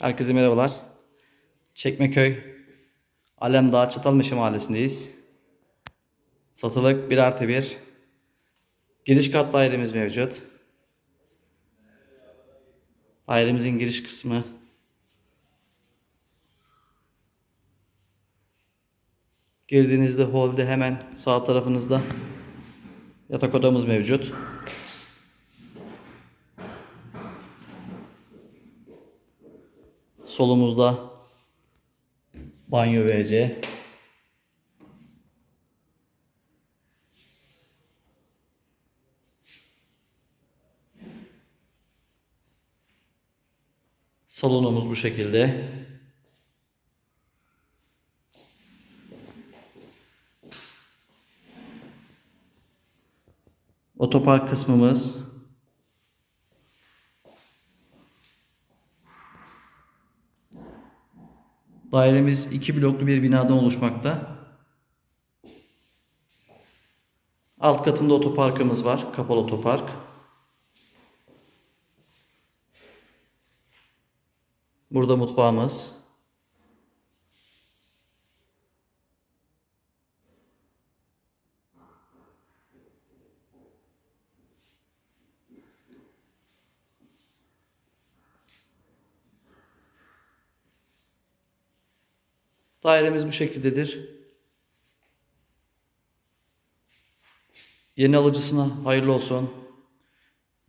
Herkese merhabalar. Çekmeköy Alemdağ Çatalmeşe Mahallesi'ndeyiz. Satılık 1 artı 1. Giriş kat dairemiz mevcut. Dairemizin giriş kısmı. Girdiğinizde holde hemen sağ tarafınızda yatak odamız mevcut. Solumuzda banyo WC. Salonumuz bu şekilde. Otopark kısmımız. Dairemiz iki bloklu bir binadan oluşmakta. Alt katında otoparkımız var. Kapalı otopark. Burada mutfağımız. Dairemiz bu şekildedir. Yeni alıcısına hayırlı olsun.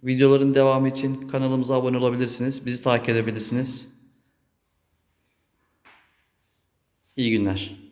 Videoların devamı için kanalımıza abone olabilirsiniz. Bizi takip edebilirsiniz. İyi günler.